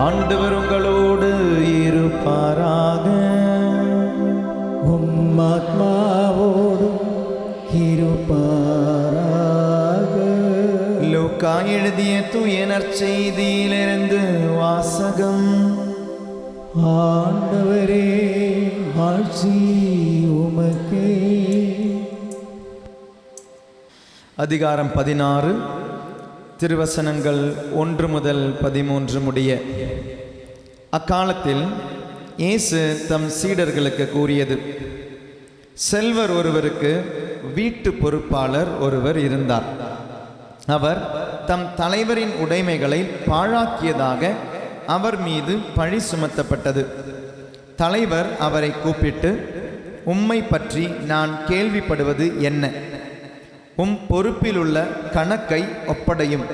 ஆண்டவர் உங்களோடு இருப்பாராக. உம் ஆத்மாவோடும் இருப்பாராக. லூக்கா எழுதிய தூய நற்செய்தியிலிருந்து வாசகம். ஆண்டவரே ஆட்சி உமக்கே. அதிகாரம் பதினாறு திருவசனங்கள் ஒன்று முதல் பதிமூன்று முடிய. அக்காலத்தில் இயேசு தம் சீடர்களுக்கு கூறியது செல்வர் ஒருவருக்கு வீட்டு பொறுப்பாளர் ஒருவர் இருந்தார். அவர் தம் தலைவரின் உடைமைகளை பாழாக்கியதாக அவர் மீது பழி சுமத்தப்பட்டது. தலைவர் அவரை கூப்பிட்டு உம்மை பற்றி நான் கேள்விப்படுவது என்ன? உம் பொறுப்பிலுள்ள கணக்கை ஒப்படையும்.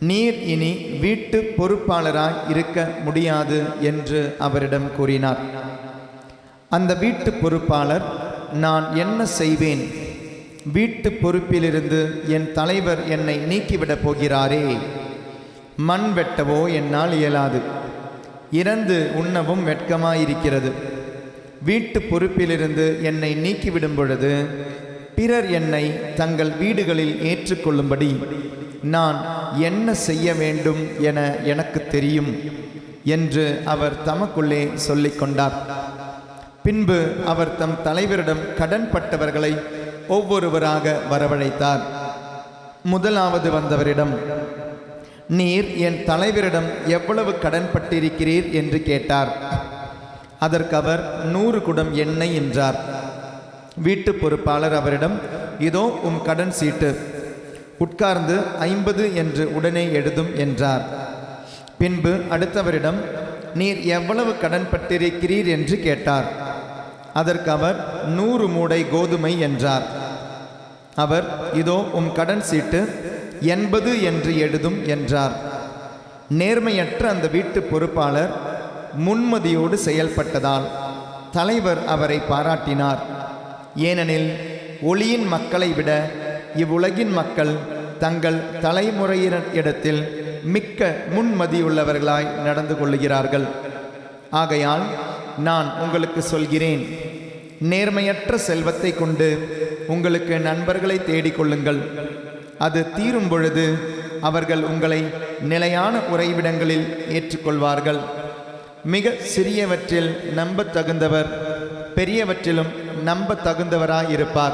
நீர் இனி வீட்டு பொறுப்பாளராய் இருக்க முடியாது என்று அவரிடம் கூறினார். அந்த வீட்டு பொறுப்பாளர் நான் என்ன செய்வேன்? வீட்டு பொறுப்பிலிருந்து என் தலைவர் என்னை நீக்கிவிடப் போகிறாரே. மண் வெட்டவோ என்னால் இயலாது. இறந்து உண்ணவும் வெட்கமாயிருக்கிறது. வீட்டு பொறுப்பிலிருந்து என்னை நீக்கிவிடும் பொழுது பிறர் என்னை தங்கள் வீடுகளில் ஏற்றுக்கொள்ளும்படி நான் என்ன செய்ய வேண்டும் என எனக்கு தெரியும் என்று அவர் தமக்குள்ளே சொல்லிக் கொண்டார் பின்பு அவர் தம் தலைவரிடம் கடன்பட்டவர்களை ஒவ்வொருவராக வரவழைத்தார். முதலாவது வந்தவரிடம் நீர் என் தலைவரிடம் எவ்வளவு கடன்பட்டிருக்கிறீர்? என்று கேட்டார். அதற்கு அவர் நூறு குடம் எண்ணெய் என்றார். வீட்டு பொறுப்பாளர் அவரிடம் இதோ உம் கடன் சீட்டு. உட்கார்ந்து ஐம்பது என்று உடனே எழுதும் என்றார். பின்பு அடுத்தவரிடம் நீர் எவ்வளவு கடன்பட்டிருக்கிறீர் என்று கேட்டார். அதற்கு அவர் நூறு மூடை கோதுமை என்றார். அவர் இதோ உம் கடன் சீட்டு எண்பது என்று எழுதும் என்றார். நேர்மையற்ற அந்த வீட்டு பொறுப்பாளர் முன்மதியோடு செயல்பட்டதால் தலைவர் அவரை பாராட்டினார். ஏனெனில் ஒளியின் மக்களை விட இவ்வுலகின் மக்கள் தங்கள் தலைமுறையினரிடத்தில் மிக்க முன்மதியுள்ளவர்களாய் நடந்து கொள்ளுகிறார்கள். ஆகையால் நான் உங்களுக்கு சொல்கிறேன் நேர்மையற்ற செல்வத்தை கொண்டு உங்களுக்கு நண்பர்களை தேடிக்கொள்ளுங்கள். அது தீரும் பொழுது அவர்கள் உங்களை நிலையான உறைவிடங்களில் ஏற்றுக்கொள்வார்கள். மிக சிறியவற்றில் நம்பத் தகுந்தவர் பெரியவற்றிலும் நம்பத் தகுந்தவராயிருப்பார்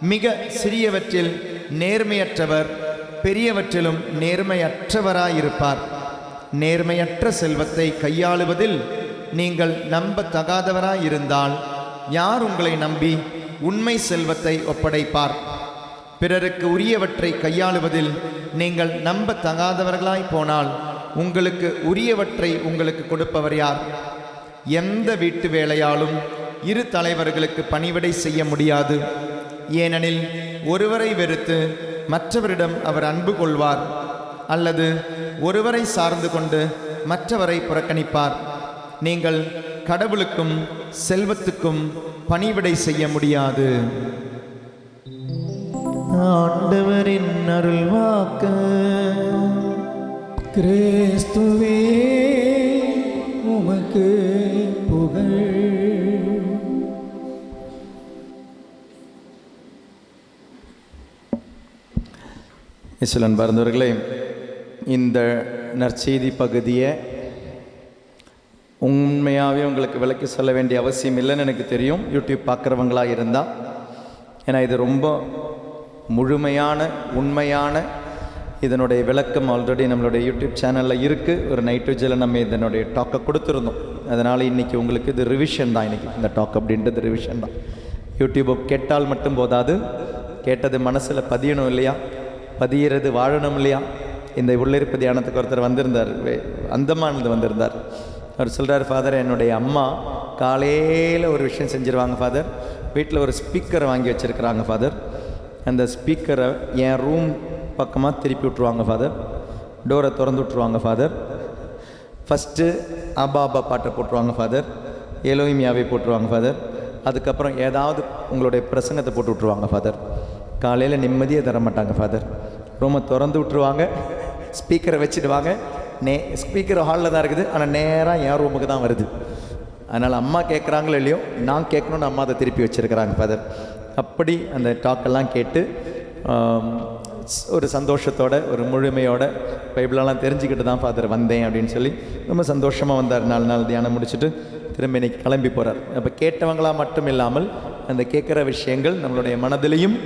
மிக சிறியவற்றில் நேர்மையற்றவர் பெரியவற்றிலும் நேர்மையற்றவராயிருப்பார். நேர்மையற்ற செல்வத்தை கையாளுவதில் நீங்கள் நம்பத்தகாதவராயிருந்தால் யார் உங்களை நம்பி உண்மை செல்வத்தை ஒப்படைப்பார்? பிறருக்கு உரியவற்றை கையாளுவதில் நீங்கள் நம்பத்தகாதவர்களாய் போனால் உங்களுக்கு உரியவற்றை உங்களுக்கு கொடுப்பவர் யார்? எந்த வீட்டு வேலையாலும் இரு தலைவர்களுக்கு பணிவிடை செய்ய முடியாது. ஏனெனில் ஒருவரை வெறுத்து மற்றவரிடம் அவர் அன்பு கொள்வார் அல்லது ஒருவரை சார்ந்து கொண்டு மற்றவரை புறக்கணிப்பார். நீங்கள் கடவுளுக்கும் செல்வத்துக்கும் பணிவிடை செய்ய முடியாது. ஆண்டவரின் அருள்வாக்கு. கிறிஸ்துவே உமக்கு புகழ். இஸ்லன் பார்ந்தவர்களே இந்த நற்செய்தி பகுதியை உண்மையாகவே உங்களுக்கு விளக்கி சொல்ல வேண்டிய அவசியம் இல்லைன்னு எனக்கு தெரியும். யூடியூப் பார்க்குறவங்களா இருந்தால் ஏன்னா இது ரொம்ப முழுமையான உண்மையான இதனுடைய விளக்கம் ஆல்ரெடி நம்மளுடைய யூடியூப் சேனலில் இருக்குது ஒரு நைட்ரோஜில் நம்ம இதனுடைய டாக்கை கொடுத்துருந்தோம். அதனால் இன்றைக்கி உங்களுக்கு இது ரிவிஷன் தான் இன்றைக்கி இந்த டாக் அப்படின்றது ரிவிஷன் தான். யூடியூப்பை கேட்டால் மட்டும் போதாது. கேட்டது மனசில் பதியணும் இல்லையா? பதியிறது வாழணும் இல்லையா? இந்த உள்ளிருப்பு தியானத்துக்கு ஒருத்தர் வந்திருந்தார். வே- அந்தமானது வந்திருந்தார். அவர் சொல்கிறார் ஃபாதர் என்னுடைய அம்மா காலையில் ஒரு விஷயம் செஞ்சுருவாங்க ஃபாதர் வீட்டில் ஒரு ஸ்பீக்கரை வாங்கி வச்சுருக்குறாங்க ஃபாதர் அந்த ஸ்பீக்கரை என் ரூம் பக்கமாக திருப்பி விட்ருவாங்க ஃபாதர் டோரை திறந்து விட்ருவாங்க ஃபாதர் ஃபஸ்ட்டு அபா அபா பாட்டை போட்டுருவாங்க ஃபாதர் எலோயிமியாவே போட்டுருவாங்க ஃபாதர் அதுக்கப்புறம் ஏதாவது உங்களுடைய பிரசங்கத்தை போட்டு விட்ருவாங்க ஃபாதர் காலையில் நிம்மதியே தர மாட்டாங்க ஃபாதர் ரூமை திறந்து விட்ருவாங்க ஸ்பீக்கரை வச்சுடுவாங்க நே ஸ்பீக்கர் ஹாலில் தான் இருக்குது. ஆனால் நேராக என் ரூமுக்கு தான் வருது. அதனால் அம்மா கேட்குறாங்களோ இல்லையோ நான் கேட்கணுன்னு அம்மா அதை திருப்பி வச்சுருக்கிறாங்க ஃபாதர் அப்படி அந்த டாக்கெல்லாம் கேட்டு ஒரு சந்தோஷத்தோட ஒரு முழுமையோட பைபிளெல்லாம் தெரிஞ்சுக்கிட்டு தான் ஃபாதர் வந்தேன் அப்படின்னு சொல்லி ரொம்ப சந்தோஷமாக வந்தார். நாலு நாள் தியானம் முடிச்சுட்டு திரும்ப இன்னைக்கு கிளம்பி போகிறார் அப்போ கேட்டவங்களா மட்டும் இல்லாமல் அந்த கேட்குற விஷயங்கள் நம்மளுடைய மனதிலையும்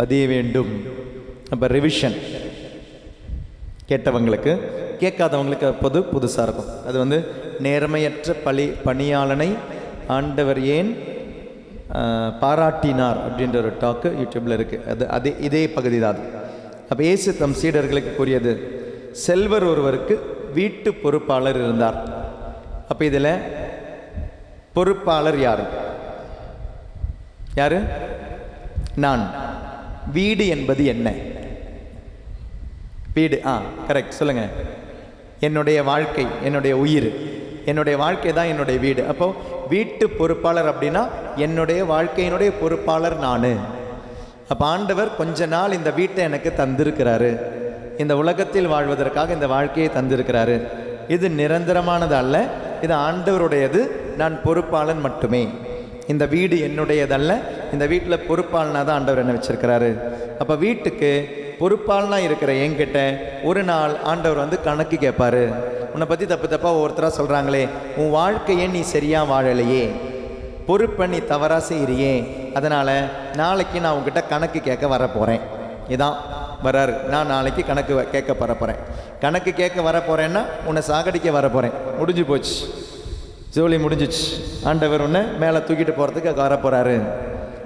பதிய வேண்டும். அப்போ ரிவிஷன் கேட்டவங்களுக்கு கேட்காதவங்களுக்கு அப்போது புதுசாக இருக்கும். அது வந்து நேர்மையற்ற பழி பணியாளனை ஆண்டவர் ஏன் பாராட்டினார் அப்படின்ற ஒரு டாக்கு யூடியூப்பில் இருக்குது அது அதே இதே பகுதி தான் அது. அப்போ இயேசு தம் சீடர்களுக்கு கூறியது செல்வர் ஒருவருக்கு வீட்டு பொறுப்பாளர் இருந்தார். அப்போ இதில் பொறுப்பாளர் யார்? யார்? நான். வீடு என்பது என்ன? வீடு. ஆ கரெக்ட் சொல்லுங்க. என்னுடைய வாழ்க்கை என்னுடைய உயிர். என்னுடைய வாழ்க்கை தான் என்னுடைய வீடு. அப்போ வீட்டு பொறுப்பாளர் அப்படின்னா என்னுடைய வாழ்க்கையினுடைய பொறுப்பாளர் நான். அப்போ ஆண்டவர் கொஞ்ச நாள் இந்த வீட்டை எனக்கு தந்திருக்கிறாரு. இந்த உலகத்தில் வாழ்வதற்காக இந்த வாழ்க்கையை தந்திருக்கிறாரு. இது நிரந்தரமானது அல்ல. இது ஆண்டவருடையது. நான் பொறுப்பாளன் மட்டுமே. இந்த வீடு என்னுடையதல்ல. இந்த வீட்டில் பொறுப்பாளனாக தான் ஆண்டவர் என்ன வச்சிருக்கிறாரு. அப்போ வீட்டுக்கு பொறுப்பாளனா இருக்கிற என்கிட்ட ஒரு நாள் ஆண்டவர் வந்து கணக்கு கேட்பார் உன்னை பற்றி தப்பு தப்பாக ஒவ்வொருத்தராக சொல்கிறாங்களே உன் வாழ்க்கையை நீ சரியாக வாழலையே. பொறுப்பை நீ தவறாக செய்கிறியே அதனால் நாளைக்கு நான் உங்ககிட்ட கணக்கு கேட்க வர போகிறேன் இதான் வராரு. நான் நாளைக்கு கணக்கு கேட்க வர போகிறேன் கணக்கு கேட்க வர போகிறேன்னா உன்னை சாகடிக்க வர போகிறேன் முடிஞ்சு போச்சு. ஜோலி முடிஞ்சிச்சு. ஆண்டவர் ஒன்று மேலே தூக்கிட்டு போகிறதுக்கு வர போகிறாரு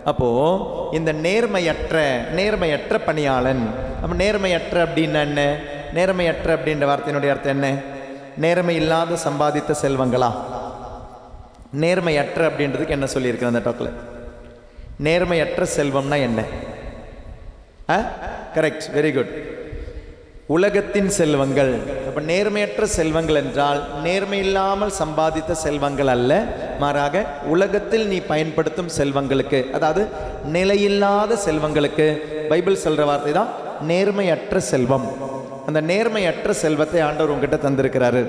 அப்போது இந்த நேர்மையற்ற நேர்மையற்ற பணியாளன். அப்போ நேர்மையற்ற அப்படின்னா என்ன? நேர்மையற்ற அப்படின்ற வார்த்தையினுடைய அர்த்தம் என்ன? நேர்மை இல்லாத சம்பாதித்த செல்வங்களா? நேர்மையற்ற அப்படின்றதுக்கு என்ன சொல்லியிருக்கிறேன் அந்த டாக்கில் நேர்மையற்ற செல்வம்னா என்ன? ஆ? கரெக்ட் வெரி குட் உலகத்தின் செல்வங்கள். அப்போ நேர்மையற்ற செல்வங்கள் என்றால் நேர்மை இல்லாமல் சம்பாதித்த செல்வங்கள் அல்ல. மாறாக உலகத்தில் நீ பயன்படுத்தும் செல்வங்களுக்கு அதாவது நிலையில்லாத செல்வங்களுக்கு பைபிள் சொல்கிற வார்த்தை தான் நேர்மையற்ற செல்வம். அந்த நேர்மையற்ற செல்வத்தை ஆண்டவர் உங்ககிட்ட தந்திருக்கிறாரு.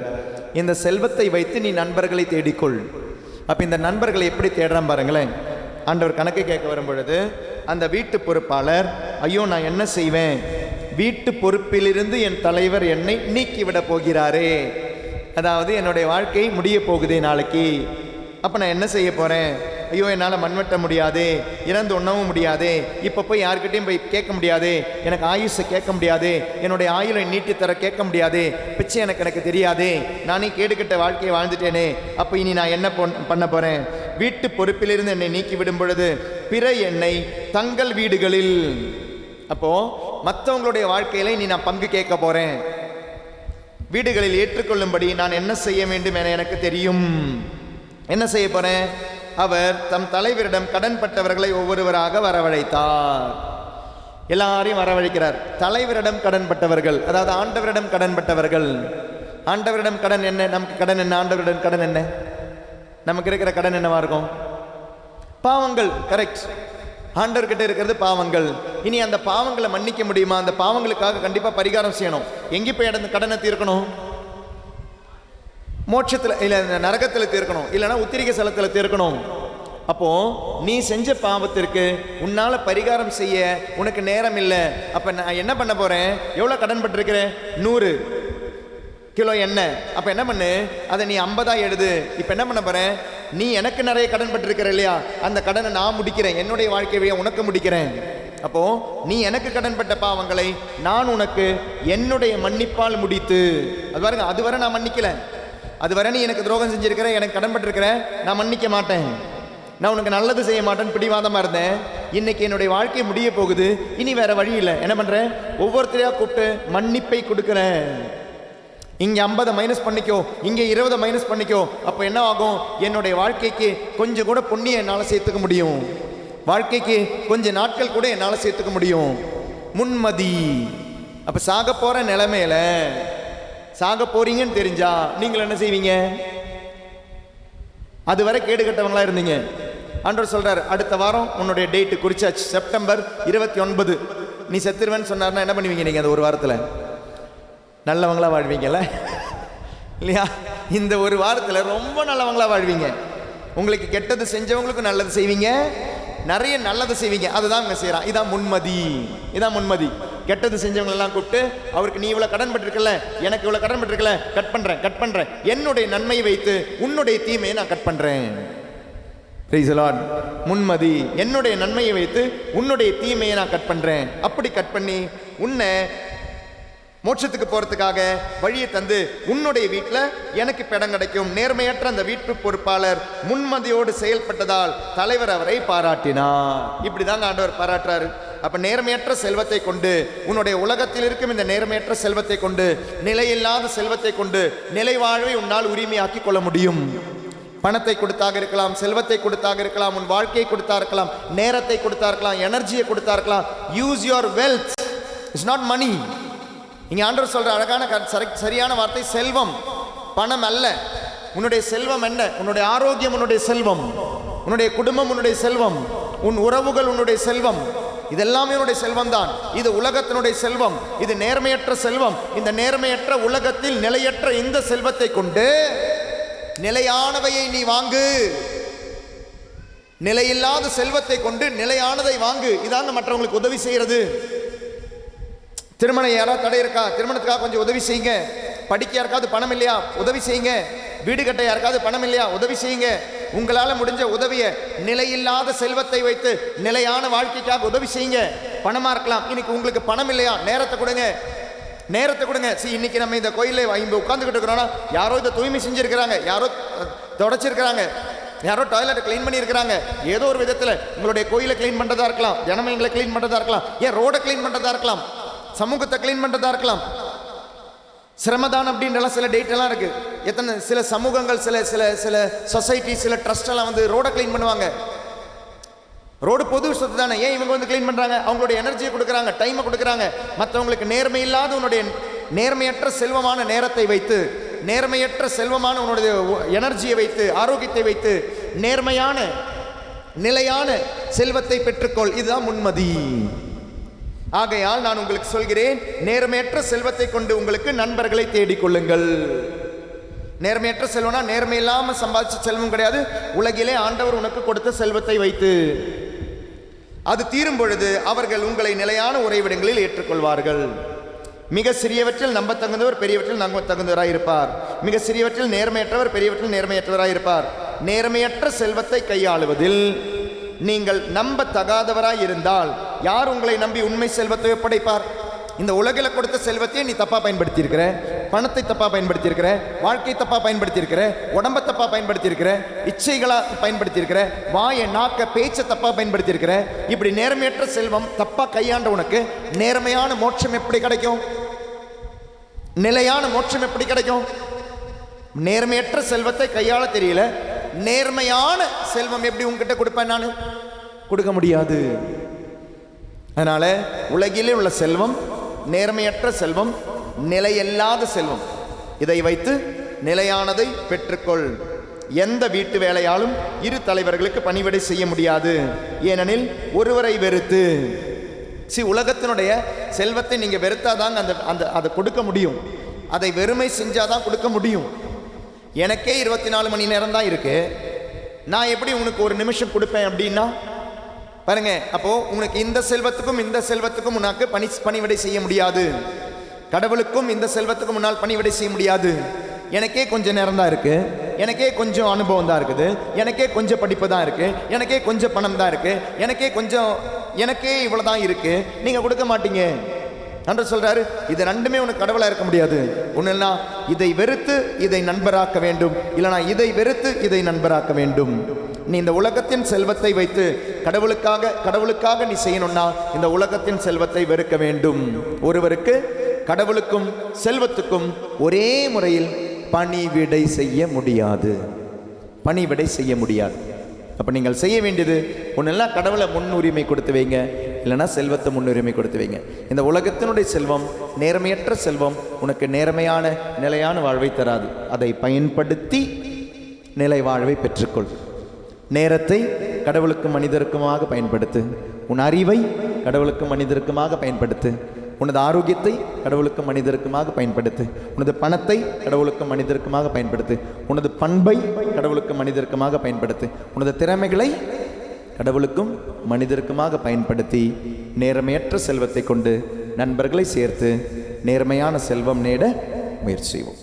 இந்த செல்வத்தை வைத்து நீ நண்பர்களை தேடிக்கொள். அப்போ இந்த நண்பர்களை எப்படி தேடுறான் பாருங்களேன். ஆண்டவர் கணக்கு கேட்க வரும் பொழுது அந்த வீட்டு பொறுப்பாளர் ஐயோ நான் என்ன செய்வேன்? வீட்டு பொறுப்பிலிருந்து என் தலைவர் என்னை நீக்கிவிட போகிறாரே. அதாவது என்னுடைய வாழ்க்கை முடிய போகுதே நாளைக்கு. அப்போ நான் என்ன செய்ய போகிறேன் ஐயோ என்னால் மண்வெட்ட முடியாது. இறந்து உண்ணவும் முடியாது. இப்போ போய் யார்கிட்டயும் போய் கேட்க முடியாது. எனக்கு ஆயுஷை கேட்க முடியாது. என்னுடைய ஆயுளை நீட்டி தர கேட்க முடியாது. பிச்சை எனக்கு எனக்கு தெரியாதே. நானே கேடுகட்ட வாழ்க்கையை வாழ்ந்துட்டேனே. அப்போ இனி நான் என்ன பொன்- பண்ண போகிறேன் வீட்டு பொறுப்பிலிருந்து என்னை நீக்கி விடும் பொழுது பிற என்னை தங்கள் வீடுகளில் அப்போ மற்றவங்களுடைய வாழ்க்கையில நீ நான் பங்கு கேட்க போறேன். வீடுகளில் ஏற்றுக்கொள்ளும்படி நான் என்ன செய்ய வேண்டும் என எனக்கு தெரியும். என்ன செய்ய போறேன்? அவர் தம் தலைவரிடம் கடன்பட்டவர்களை ஒவ்வொருவராக வரவழைத்தார். எல்லாரையும் வரவழைக்கிறார். தலைவரிடம் கடன்பட்டவர்கள் அதாவது ஆண்டவரிடம் கடன்பட்டவர்கள் ஆண்டவரிடம் கடன் என்ன? நமக்கு கடன் என்ன? ஆண்டவரிடம் கடன் என்ன? நமக்கு இருக்கிற கடன் என்னவா இருக்கும்? பாவங்கள் கரெக்ட் ஆண்டவர்கிட்ட இருக்கிறது பாவங்கள். இனி அந்த பாவங்களை மன்னிக்க முடியுமா? அந்த பாவங்களுக்காக கண்டிப்பாக பரிகாரம் செய்யணும். எங்கே போய் அந்த கடனை தீர்க்கணும்? மோட்சத்தில் இல்லை இந்த நரகத்தில் தீர்க்கணும். இல்லைன்னா உத்திரிகை சலத்தில் தீர்க்கணும். அப்போது நீ செஞ்ச பாவத்திற்கு உன்னால் பரிகாரம் செய்ய உனக்கு நேரம் இல்லை அப்போ நான் என்ன பண்ண போகிறேன் எவ்வளோ கடன் பட்டிருக்கிறேன் நூறு. கிலோ எண்ணெய். அப்போ என்ன பண்ணு? அதை நீ ஐம்பதாக எழுது இப்போ என்ன பண்ண போகிறேன் நீ எனக்கு நிறைய கடன் பட்டிருக்கிற இல்லையா? அந்த கடனை நான் முடிக்கிறேன். என்னுடைய வாழ்க்கையை உனக்கு முடிக்கிறேன். அப்போ நீ எனக்கு கடன்பட்ட பாவங்களை நான் உனக்கு என்னுடைய மன்னிப்பால் முடித்து அது பாருங்க அதுவரை நான் மன்னிக்கல. அதுவரை நீ எனக்கு துரோகம் செஞ்சிருக்கிற எனக்கு கடன் பட்டிருக்கிற நான் மன்னிக்க மாட்டேன். நான் உனக்கு நல்லது செய்ய மாட்டேன்னு பிடிவாதமா இருந்தேன். இன்னைக்கு என்னுடைய வாழ்க்கை முடிய போகுது. இனி வேற வழி இல்லை. என்ன பண்ணுறேன் ஒவ்வொருத்தரையா கூப்பிட்டு மன்னிப்பை கொடுக்குறேன். இங்கே ஐம்பதை மைனஸ் பண்ணிக்கோ இங்கே இருபதை மைனஸ் பண்ணிக்கோ. அப்போ என்ன ஆகும்? என்னுடைய வாழ்க்கைக்கு கொஞ்சம் கூட புண்ணியம் என்னால் சேர்த்துக்க முடியும். வாழ்க்கைக்கு கொஞ்சம் நாட்கள் கூட என்னால் சேர்த்துக்க முடியும். முன்மதி. அப்போ சாக போகிற நிலைமையில சாக போறீங்கன்னு தெரிஞ்சா நீங்கள் என்ன செய்வீங்க? அது வரை கேடு கட்டவங்களா இருந்தீங்க. ஆண்டவர் சொல்றாரு அடுத்த வாரம் உன்னுடைய டேட்டு குறிச்சாச்சு. செப்டம்பர் இருபத்தி ஒன்பது. நீ செத்துருவேன்னு சொன்னார்னா என்ன பண்ணுவீங்க நீங்கள் அந்த ஒரு வாரத்தில்? நல்லவங்களாக வாழ்வீங்கல்ல? இல்லையா? இந்த ஒரு வாரத்தில் ரொம்ப நல்லவங்களாக வாழ்வீங்க. உங்களுக்கு கெட்டது செஞ்சவங்களுக்கும் நல்லது செய்வீங்க. நிறைய நல்லது செய்வீங்க. அதுதான் இவங்க செய்கிறான் இதான் முன்மதி. இதான் முன்மதி. கெட்டது செஞ்சவங்களெல்லாம் கூப்பிட்டு அவருக்கு நீ இவ்வளோ கடன் பட்டிருக்கல எனக்கு இவ்வளோ கடன் பட்டிருக்கல கட் பண்ணுறேன் கட் பண்ணுறேன் என்னுடைய நன்மையை வைத்து உன்னுடைய தீமையை நான் கட் பண்ணுறேன் Praise முன்மதி. என்னுடைய நன்மையை வைத்து உன்னுடைய தீமையை நான் கட் பண்ணுறேன் அப்படி கட் பண்ணி உன்னை மோட்சத்துக்கு போகிறதுக்காக வழியை தந்து உன்னுடைய வீட்டில் எனக்கு பிடம் இடம் கிடைக்கும். நேர்மையற்ற அந்த வீட்டு பொறுப்பாளர் முன்மதியோடு செயல்பட்டதால் தலைவர் அவரை பாராட்டினார். இப்படிதாங்க ஆண்டவர் பாராட்டுறாரு. அப்போ நேர்மையற்ற செல்வத்தை கொண்டு உன்னுடைய உலகத்தில் இருக்கும் இந்த நேர்மையற்ற செல்வத்தை கொண்டு நிலையில்லாத செல்வத்தை கொண்டு நிலை வாழ்வை உன்னால் உரிமையாக்கி கொள்ள முடியும். பணத்தை கொடுத்தாக இருக்கலாம் செல்வத்தை கொடுத்தாக இருக்கலாம் உன் வாழ்க்கையை கொடுத்தா இருக்கலாம் நேரத்தை கொடுத்தா இருக்கலாம் எனர்ஜியை கொடுத்தா இருக்கலாம். Use your wealth it's not money இங்கே ஆண்டவர் சொல்கிற அழகான சரி- சரியான வார்த்தை செல்வம். பணம் அல்ல. உன்னுடைய செல்வம் என்ன? உன்னுடைய ஆரோக்கியம் உன்னுடைய செல்வம். உன்னுடைய குடும்பம் உன்னுடைய செல்வம். உன் உறவுகள் உன்னுடைய செல்வம். இதெல்லாமே உன்னுடைய செல்வம் தான் இது உலகத்தினுடைய செல்வம். இது நேர்மையற்ற செல்வம். இந்த நேர்மையற்ற உலகத்தில் நிலையற்ற இந்த செல்வத்தை கொண்டு நிலையானவையை நீ வாங்கு. நிலையில்லாத செல்வத்தை கொண்டு நிலையானதை வாங்கு. இதாங்க மற்றவங்களுக்கு உதவி செய்கிறது. திருமணம் யாராவது தடை இருக்கா? திருமணத்துக்காக கொஞ்சம் உதவி செய்யுங்க. படிக்க யாருக்காவது பணம் இல்லையா? உதவி செய்யுங்க. வீடு கட்ட யாருக்காவது பணம் இல்லையா? உதவி செய்யுங்க. உங்களால் முடிஞ்ச உதவியை நிலையில்லாத செல்வத்தை வைத்து நிலையான வாழ்க்கைக்காக உதவி செய்யுங்க. பணமாக இருக்கலாம். இன்னைக்கு உங்களுக்கு பணம் இல்லையா? நேரத்தை கொடுங்க. நேரத்தை கொடுங்க. சி இன்னைக்கு நம்ம இந்த கோயிலில் இங்கே உட்காந்துக்கிட்டு இருக்கிறோம்னா யாரோ இதை தூய்மை செஞ்சுருக்கிறாங்க. யாரோ தொடச்சிருக்கிறாங்க. யாரோ டாய்லெட்டை க்ளீன் பண்ணியிருக்கிறாங்க. ஏதோ ஒரு விதத்தில் உங்களுடைய கோயிலை க்ளீன் பண்ணுறதா இருக்கலாம். ஜனமயங்களை க்ளீன் பண்ணுறதா இருக்கலாம். ஏன் ரோடை க்ளீன் பண்ணுறதா இருக்கலாம். சமூகத்தை க்ளீன் பண்ணுறதா இருக்கலாம். சிரமதான் அப்படின்றலாம் சில டேட்டெல்லாம் இருக்குது இருக்கு. எத்தனை சில சமூகங்கள் சில சில சில சொசைட்டி சில ட்ரஸ்ட் எல்லாம் வந்து ரோடை க்ளீன் பண்ணுவாங்க. ரோடு பொது சொத்து தானே. ஏன் இவங்க வந்து க்ளீன் பண்ணுறாங்க அவங்களுடைய எனர்ஜியை கொடுக்குறாங்க டைமை கொடுக்குறாங்க. மற்றவங்களுக்கு நேர்மை இல்லாத உன்னுடைய நேர்மையற்ற செல்வமான நேரத்தை வைத்து நேர்மையற்ற செல்வமான உன்னுடைய எனர்ஜியை வைத்து ஆரோக்கியத்தை வைத்து நேர்மையான நிலையான செல்வத்தை பெற்றுக்கொள். இதுதான் முன்மதி. ஆகையால் நான் உங்களுக்கு சொல்கிறேன் நேர்மையற்ற செல்வத்தை கொண்டு உங்களுக்கு நண்பர்களை தேடிக்கொள்ளுங்கள். நேர்மையற்ற செல்வம்னா நேர்மை இல்லாமல் சம்பாதிச்ச செல்வம் கிடையாது. உலகிலே ஆண்டவர் உனக்கு கொடுத்த செல்வத்தை வைத்து. அது தீரும் பொழுது அவர்கள் உங்களை நிலையான உறைவிடங்களில் ஏற்றுக்கொள்வார்கள். மிக சிறியவற்றில் நம்ப தகுந்தவர் பெரியவற்றில் நம்ப தகுந்தவராக இருப்பார். மிக சிறியவற்றில் நேர்மையற்றவர் பெரியவற்றில் நேர்மையற்றவராக இருப்பார். நேர்மையற்ற செல்வத்தை கையாளுவதில் நீங்கள் நம்ப தகாதவராய் இருந்தால் யார் உங்களை நம்பி உண்மை செல்வத்தை ஒப்படைப்பார் இந்த உலகில் கொடுத்த செல்வத்தையே நீ தப்பாக பயன்படுத்தியிருக்கிற. பணத்தை தப்பாக பயன்படுத்தியிருக்கிற. வாழ்க்கை தப்பாக பயன்படுத்தியிருக்கிற. உடம்ப தப்பாக பயன்படுத்தியிருக்கிற. இச்சைகளாக பயன்படுத்தியிருக்கிற. வாயை நாக்க பேச்சை தப்பாக பயன்படுத்தியிருக்கிற. இப்படி நேர்மையற்ற செல்வம் தப்பாக கையாண்ட உனக்கு நேர்மையான மோட்சம் எப்படி கிடைக்கும்? நிலையான மோட்சம் எப்படி கிடைக்கும்? நேர்மையற்ற செல்வத்தை கையாள தெரியல. நேர்மையான செல்வம் எப்படி உங்ககிட்ட கொடுப்பேன் நான்? கொடுக்க முடியாது. அதனால் உலகிலே உள்ள செல்வம் நேர்மையற்ற செல்வம் நிலையல்லாத செல்வம். இதை வைத்து நிலையானதை பெற்றுக்கொள். எந்த வீட்டு வேலையாலும் இரு தலைவர்களுக்கு பணிவிடை செய்ய முடியாது. ஏனெனில் ஒருவரை வெறுத்து. சி உலகத்தினுடைய செல்வத்தை நீங்கள் வெறுத்தாதாங்க அந்த அந்த அதை கொடுக்க முடியும். அதை வெறுமை செஞ்சாதான் கொடுக்க முடியும். எனக்கே இருபத்தி நாலு மணி நேரம் தான் இருக்கு. நான் எப்படி உனக்கு ஒரு நிமிஷம் கொடுப்பேன் அப்படின்னா பாருங்க அப்போ உனக்கு இந்த செல்வத்துக்கும் இந்த செல்வத்துக்கும் உனக்கு பணி பணிவிடை செய்ய முடியாது. கடவுளுக்கும் இந்த செல்வத்துக்கும் முன்னால் பணிவிடை செய்ய முடியாது. எனக்கே கொஞ்சம் நேரம் தான் இருக்கு. எனக்கே கொஞ்சம் அனுபவம் தான் இருக்குது. எனக்கே கொஞ்சம் படிப்பு தான் இருக்கு. எனக்கே கொஞ்சம் பணம் தான் இருக்கு. எனக்கே கொஞ்சம் எனக்கே இவ்வளோதான் இருக்கு. நீங்க கொடுக்க மாட்டீங்க. அன்று சொல்றாரு. இது ரெண்டுமே உனக்கு கடவுளா இருக்க முடியாது. ஒண்ணுன்னா இதை வெறுத்து இதை நண்பராக்க வேண்டும். இல்லைனா இதை வெறுத்து இதை நண்பராக்க வேண்டும். நீ இந்த உலகத்தின் செல்வத்தை வைத்து கடவுளுக்காக கடவுளுக்காக நீ செய்யணும்னா இந்த உலகத்தின் செல்வத்தை வெறுக்க வேண்டும். ஒருவருக்கு கடவுளுக்கும் செல்வத்துக்கும் ஒரே முறையில் பணிவிடை செய்ய முடியாது. பணிவிடை செய்ய முடியாது. அப்போ நீங்கள் செய்ய வேண்டியது ஒன்றெல்லாம் கடவுளை முன்னுரிமை கொடுத்து வைங்க இல்லைன்னா செல்வத்தை முன்னுரிமை கொடுத்து வைங்க. இந்த உலகத்தினுடைய செல்வம் நேர்மையற்ற செல்வம் உனக்கு நேர்மையான நிலையான வாழ்வை தராது. அதை பயன்படுத்தி நிலை வாழ்வை பெற்றுக்கொள். நேரத்தை கடவுளுக்கும் மனிதருக்குமாக பயன்படுத்து. உன் அறிவை கடவுளுக்கும் மனிதருக்குமாக பயன்படுத்து. உனது ஆரோக்கியத்தை கடவுளுக்கும் மனிதருக்குமாக பயன்படுத்து. உனது பணத்தை கடவுளுக்கும் மனிதருக்குமாக பயன்படுத்து. உனது பண்பை கடவுளுக்கும் மனிதருக்குமாக பயன்படுத்து. உனது திறமைகளை கடவுளுக்கும் மனிதருக்குமாக பயன்படுத்தி நேர்மையற்ற செல்வத்தை கொண்டு நண்பர்களை சேர்த்து நேர்மையான செல்வம் நேட முயற்சி செய்வோம்.